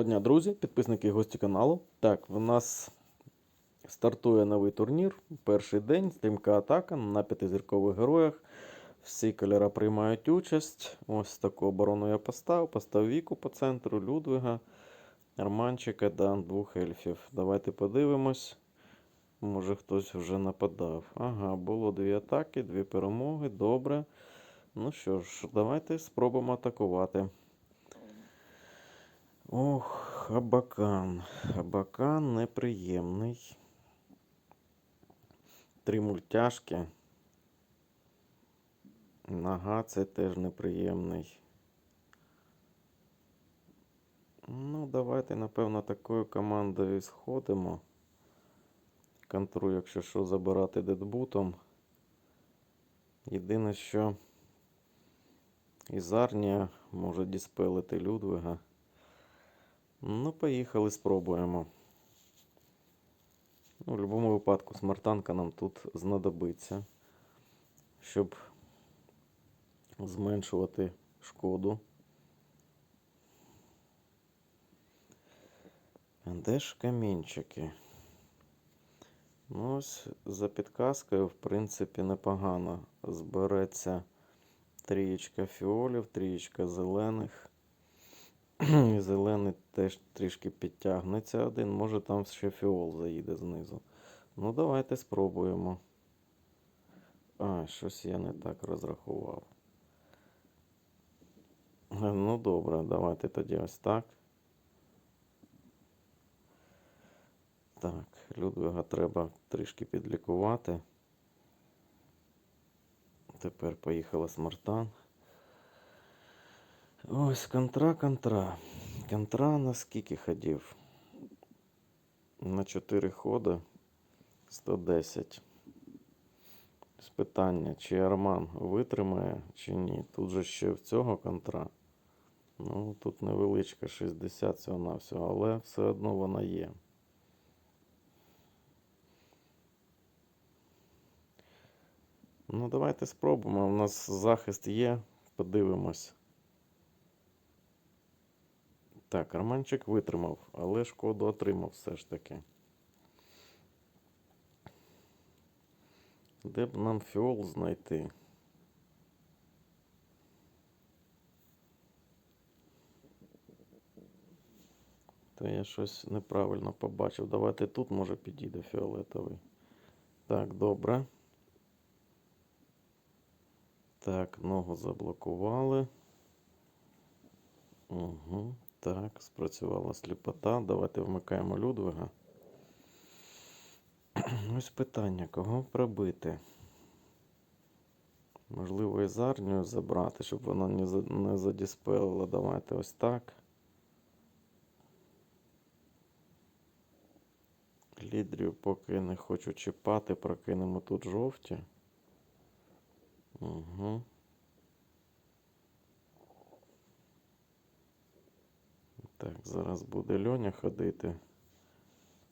Доброго дня, друзі, підписники і гості каналу. Так, в нас стартує новий турнір. Перший день, стрімка атака на п'ятизіркових героях. Всі кольори приймають участь. Ось таку оборону я поставив. Поставив Віку по центру, Людвига, Арманчика та двох ельфів. Давайте подивимось. Може хтось вже нападав. Ага, було дві атаки, дві перемоги. Добре. Ну що ж, давайте спробуємо атакувати. Ох, Хабакан. Хабакан неприємний. Три мультяшки. Нога це теж неприємний. Ну, давайте, напевно, такою командою сходимо. Контру, якщо що, забирати дедбутом. Єдине, що Ізарнія може діспелити Людвига. Ну, поїхали, спробуємо. Ну, в будь-якому випадку смартанка нам тут знадобиться, щоб зменшувати шкоду. Де ж камінчики? Ну, ось за підказкою, в принципі, непогано збереться трієчка фіолів, трієчка зелених. Зелений теж трішки підтягнеться один. Може там ще фіол заїде знизу. Ну, давайте спробуємо. А, щось я не так розрахував. Ну, добре, давайте тоді ось так. Так, Людвига треба трішки підлікувати. Тепер поїхала Смартан. Ось контра, контра. Контра на скільки ходів? На 4 ходи 110. З чи Арман витримає, чи ні. Тут же ще в цього контра. Ну, тут невеличка 60 всього на всього, але все одно вона є. Ну, давайте спробуємо. У нас захист є. Подивимось. Так, Арманчик витримав, але шкоду отримав все ж таки. Де б нам фіол знайти? То я щось неправильно побачив. Давайте тут може підійде фіолетовий. Так, добре. Так, ногу заблокували. Угу. Так, спрацювала сліпота. Давайте вмикаємо Людвига. Ось питання, кого пробити? Можливо, із армію забрати, щоб вона не, за- не задіспелила. Давайте ось так. Лідрію поки не хочу чіпати, прокинемо тут жовті. Угу. Так, зараз буде Льоня ходити.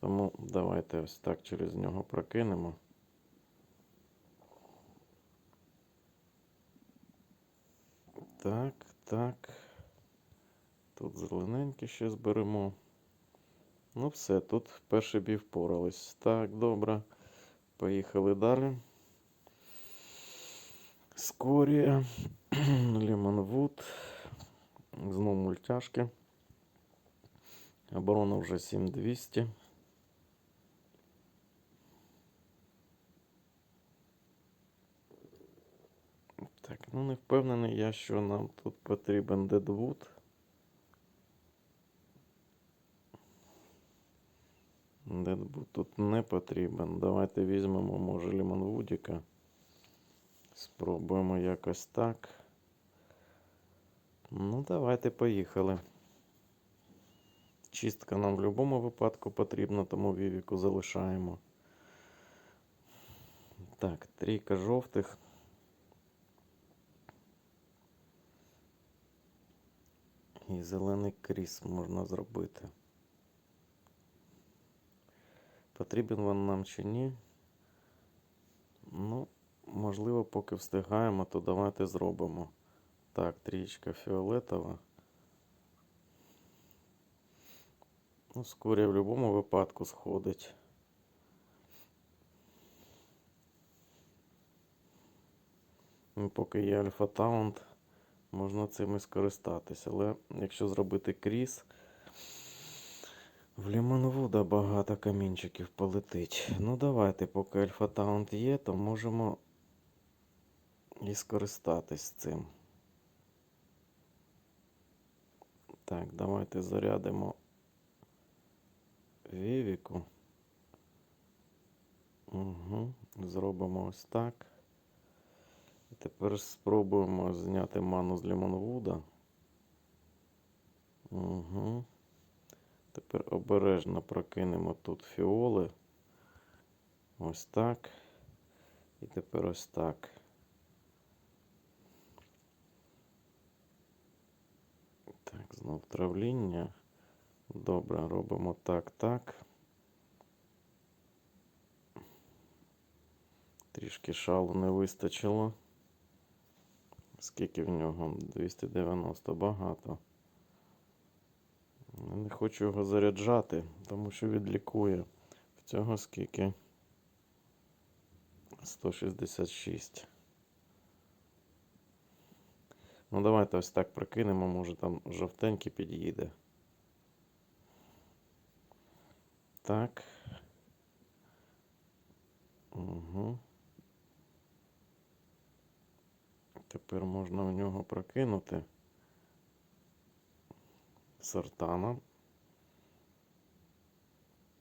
Тому давайте ось так через нього прокинемо. Так, так. Тут зелененькі ще зберемо. Ну, все, тут перший бій впорались. Так, добре. Поїхали далі. Скорія. Лемонвуд. Знову мультяшки. Оборона вже 7200. Так, ну не впевнений я, що нам тут потрібен Дедвуд. Дедвуд тут не потрібен. Давайте візьмемо, може, Лімонвудіка. Спробуємо якось так. Ну, давайте поїхали. Чистка нам в будь-якому випадку потрібна, тому Вівіку залишаємо. Так, трійка жовтих. І зелений кріс можна зробити. Потрібен він нам чи ні? Ну, можливо, поки встигаємо, то давайте зробимо. Так, трієчка фіолетова. Ну, скорія в будь-якому випадку сходить. Ну, Поки є альфа таунт, можна цим і скористатися. Але якщо зробити кріс, в Лімонвуда багато камінчиків полетить. Ну давайте, поки альфа таунт є, то можемо і скористатись цим. Так, давайте зарядимо Вівіку. Угу. Зробимо ось так. І тепер спробуємо зняти ману з Лімонвуда. Угу. Тепер обережно прокинемо тут фіоли. Ось так. І тепер ось так. Так, знов травління. Добре, робимо так, так. Трішки шалу не вистачило. Скільки в нього? 290 багато. Я Не хочу його заряджати, тому що відлікує. В цього скільки? 166. Ну, давайте ось так прикинемо, може там жовтенький під'їде. Так. Угу. Тепер можна в нього прокинути сортана.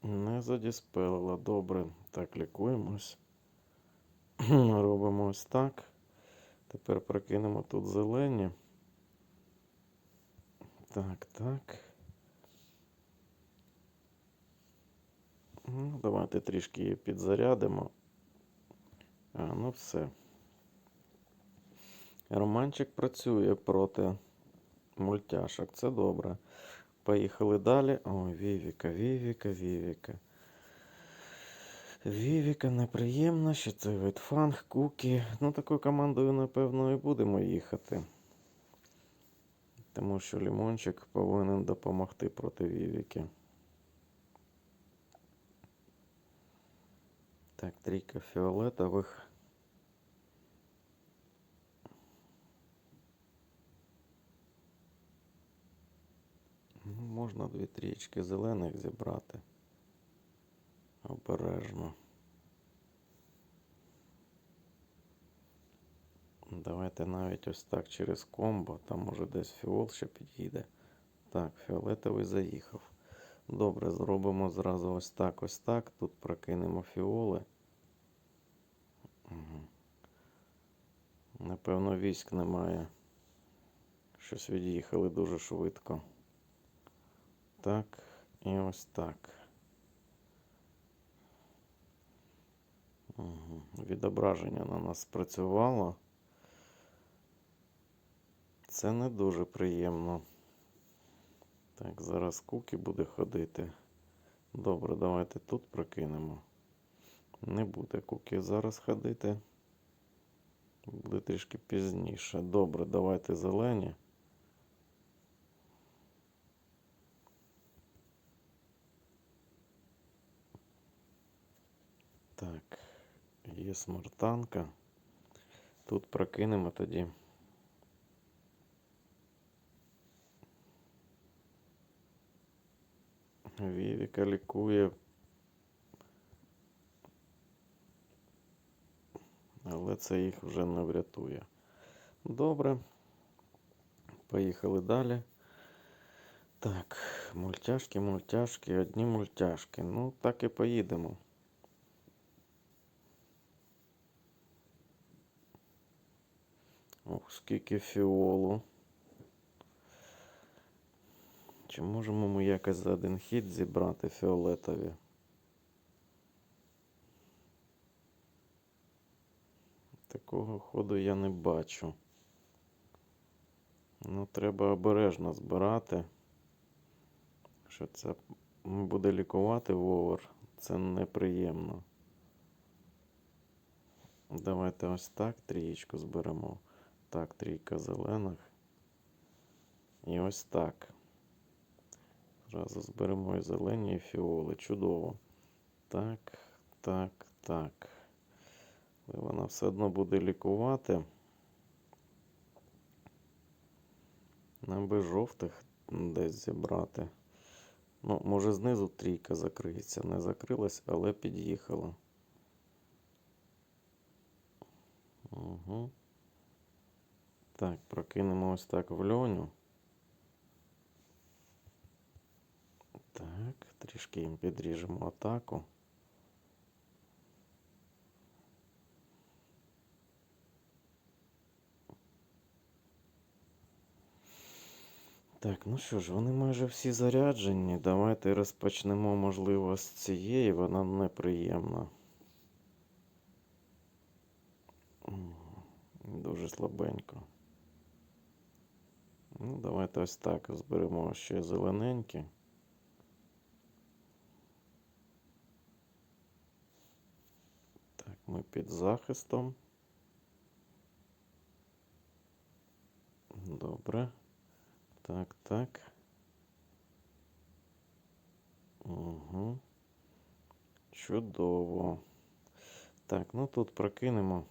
Не задіспелила. Добре. Так, лікуємось. Робимо ось так. Тепер прокинемо тут зелені. Так, так. Давайте трішки її підзарядимо. А, ну все. Романчик працює проти мультяшок. Це добре. Поїхали далі. Ой, Вівіка, Вівіка, Вівіка. Вівіка неприємна, що це Витфанг, Кукі. Ну, такою командою, напевно, і будемо їхати. Тому що Лімончик повинен допомогти проти Вівіки. Так, трійка фіолетових. Ну, Можна дві трієчки зелених зібрати. Обережно. Давайте навіть ось так через комбо. Там може десь фіол ще підійде. Так, фіолетовий заїхав. Добре, зробимо зразу ось так, ось так. Тут прокинемо фіоли. Угу. Напевно, військ немає. Щось від'їхали дуже швидко. Так, і ось так. Угу. Відображення на нас спрацювало. Це не дуже приємно. Так, зараз куки буде ходити. Добре, давайте тут прокинемо. Не буде куки зараз ходити. Буде трішки пізніше. Добре, давайте зелені. Так, є смартанка. Тут прокинемо тоді. Вівіка лікує. Але це їх вже не врятує. Добре. Поїхали далі. Так, мультяшки, мультяшки, одні мультяшки. Ну, так і поїдемо. Ох, скільки фіолу. Чи можемо ми якось за один хід зібрати фіолетові? Такого ходу я не бачу. Ну, треба обережно збирати. Що це буде лікувати вовер, це неприємно. Давайте ось так трієчку зберемо. Так, трійка зелених. І ось так. Зразу зберемо і зелені, і фіоли. Чудово. Так, так, так. Але вона все одно буде лікувати. Нам би жовтих десь зібрати. Ну, може, знизу трійка закриється. Не закрилась, але під'їхала. Угу. Так, прокинемо ось так в льоню. Так, трішки їм підріжемо атаку. Так, ну що ж, вони майже всі заряджені. Давайте розпочнемо, можливо, з цієї, вона неприємна. Дуже слабенько. Ну, давайте ось так зберемо ще зелененькі. Ми під захистом. Добре. Так, так. Угу. Чудово. Так, ну тут прокинемо.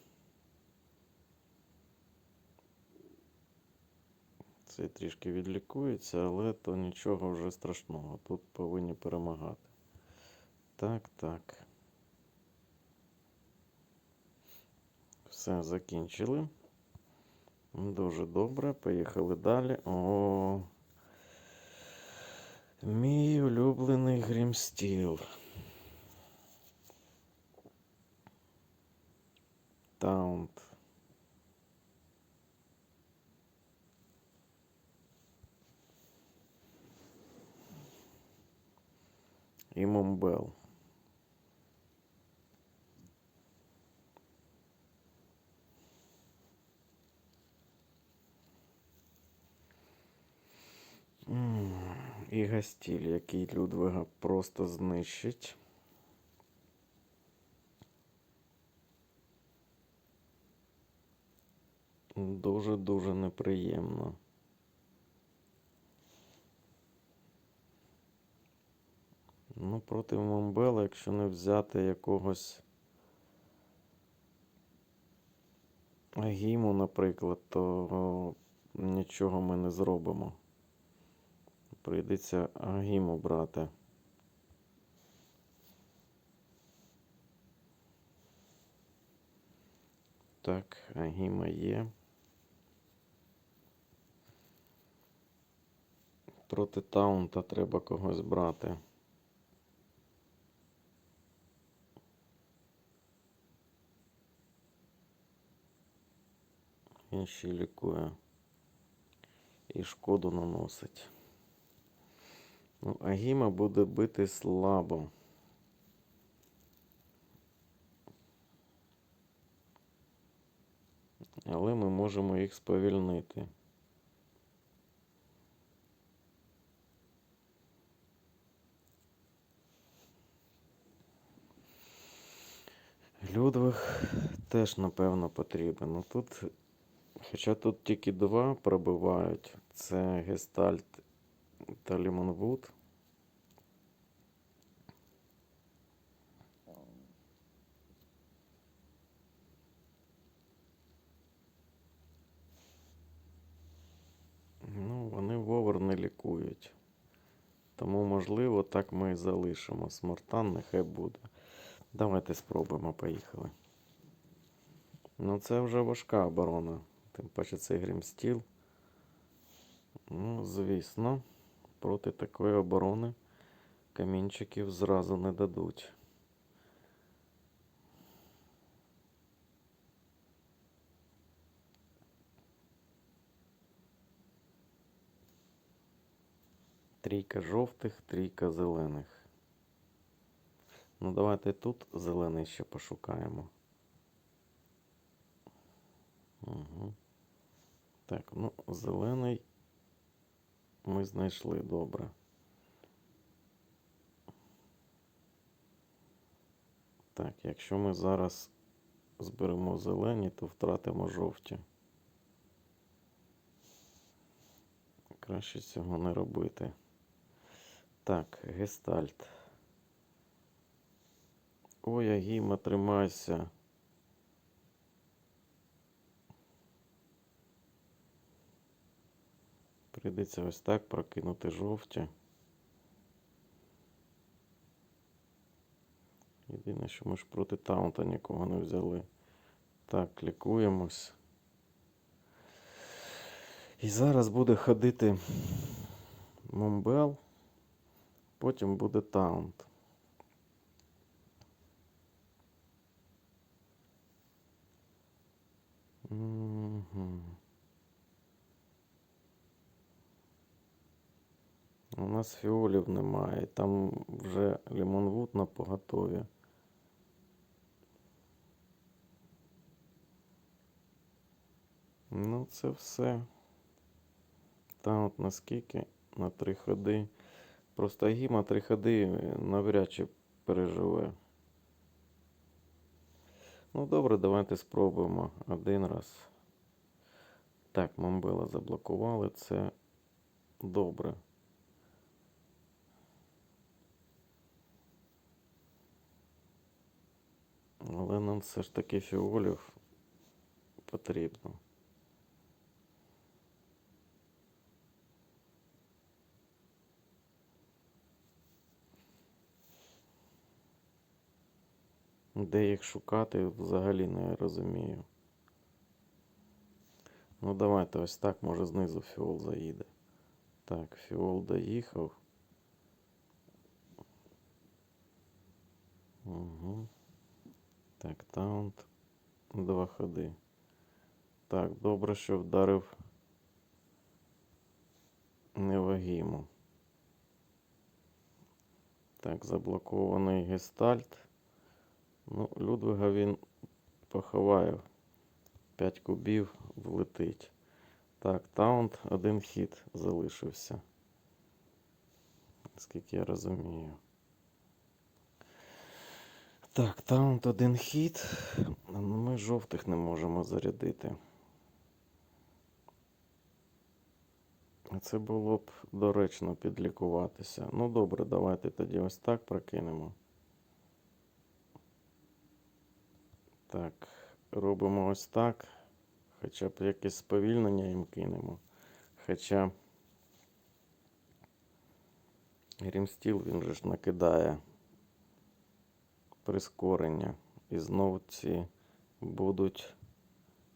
Цей трішки відлікується, але то нічого вже страшного. Тут повинні перемагати. Так, так. Все, закінчили. Дуже добре. Поїхали далі. О. Мій улюблений грімстіл. Таунт. І Момбел. І Гастіль, який Людвига просто знищить. Дуже-дуже неприємно. Ну, проти Момбела, якщо не взяти якогось Агіму, наприклад, то нічого ми не зробимо. Прийдеться Агіму брати. Так, Агіма є. Проти Таунта треба когось брати. Він ще лікує. І шкоду наносить. Ну, Агіма буде бити слабо. Але ми можемо їх сповільнити. Людвиг теж, напевно, потрібен. Ну тут, хоча тут тільки два пробивають. Це Гестальт та Лімонвуд. Ну, вони вовер не лікують. Тому, можливо, так ми і залишимо. Смартан нехай буде. Давайте спробуємо, поїхали. Ну, це вже важка оборона. Тим паче цей грімстіл. Ну, звісно, проти такої оборони камінчиків зразу не дадуть. Трійка жовтих, трійка зелених. Ну, давайте тут зелений ще пошукаємо. Угу. Так, ну, зелений ми знайшли добре. Так, якщо ми зараз зберемо зелені, то втратимо жовті. Краще цього не робити. Так, гестальт. Ой, Агіма, тримайся. Прийдеться ось так прокинути жовті. Єдине, що ми ж проти таунта нікого не взяли. Так, лікуємось. І зараз буде ходити Момбел, потім буде таунт. Мгм. У нас фіолів немає, там вже лімонвуд на поготові. Ну, це все. Таунт наскільки? На три ходи. Просто гіма три ходи навряд чи переживе. Ну добре, давайте спробуємо один раз. Так, Момбела заблокували, це добре. Але нам все ж таки фіолів потрібно. Де їх шукати, взагалі не розумію. Ну, давайте ось так, може знизу фіол заїде. Так, фіол доїхав. Угу. Так, таунт. Два ходи. Так, добре, що вдарив невагіму. Так, заблокований гестальт. Ну, Людвига він поховає. 5 кубів влетить. Так, таунт, один хід залишився. Скільки я розумію. Так, таунт один хід. Ну, Ми жовтих не можемо зарядити. Це було б доречно підлікуватися. Ну добре, давайте тоді ось так прокинемо. Так, робимо ось так. Хоча б якесь сповільнення їм кинемо. Хоча Грімстіл він же ж накидає прискорення. І знов ці будуть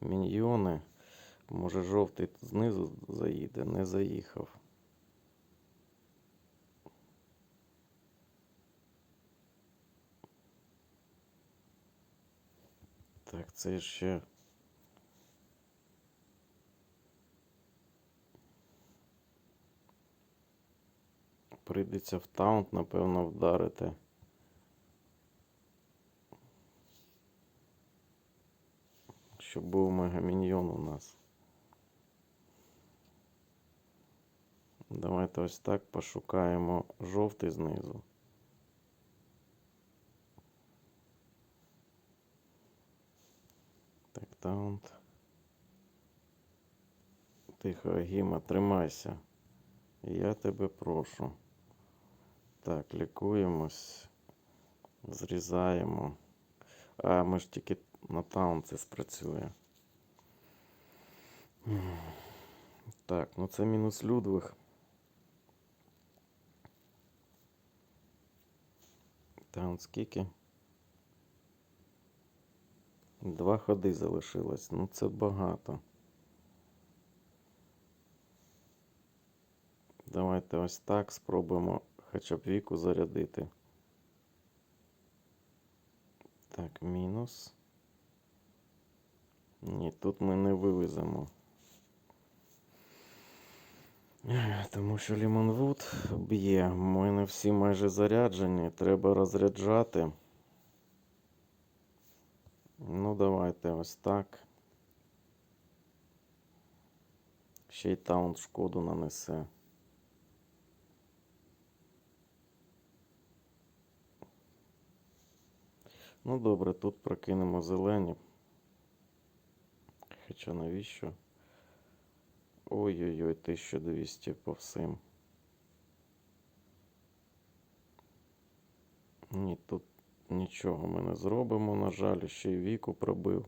міньйони. Може жовтий знизу заїде, не заїхав. Так, це ще. Прийдеться в таунт, напевно, вдарити. Щоб був мегаміньйон у нас. Давайте ось так пошукаємо жовтий знизу. Так, таунт. Тихо, Агіма, тримайся. Я тебе прошу. Так, лікуємось. Зрізаємо. А, ми ж тільки на таун це спрацює. Так, ну це мінус Людвиг. Таун скільки? Два ходи залишилось. Ну це багато. Давайте ось так спробуємо хоча б віку зарядити. Так, мінус. Ні, тут ми не вивеземо. Тому що Лімонвуд б'є. У мене всі майже заряджені. Треба розряджати. Ну, давайте ось так. Ще й таунт шкоду нанесе. Ну добре, тут прокинемо зелені. Хоча навіщо? Ой-ой-ой, 1200 по всім. Ні, тут нічого ми не зробимо, на жаль, ще й віку пробив.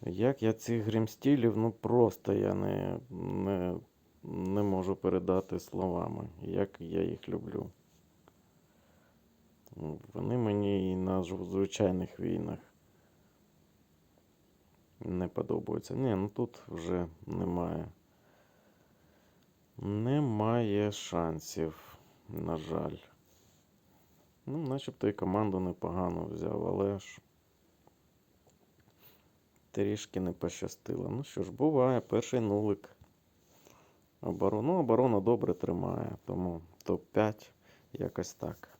Як я цих гримстілів, ну просто я не, не, не можу передати словами, як я їх люблю. Ну, Вони мені і на звичайних війнах не подобаються. Ні, ну тут вже немає. Немає шансів, на жаль. Ну, начебто і команду непогано взяв, але ж трішки не пощастило. Ну що ж, буває, перший нулик. Оборона, ну, оборона добре тримає, тому топ-5 якось так.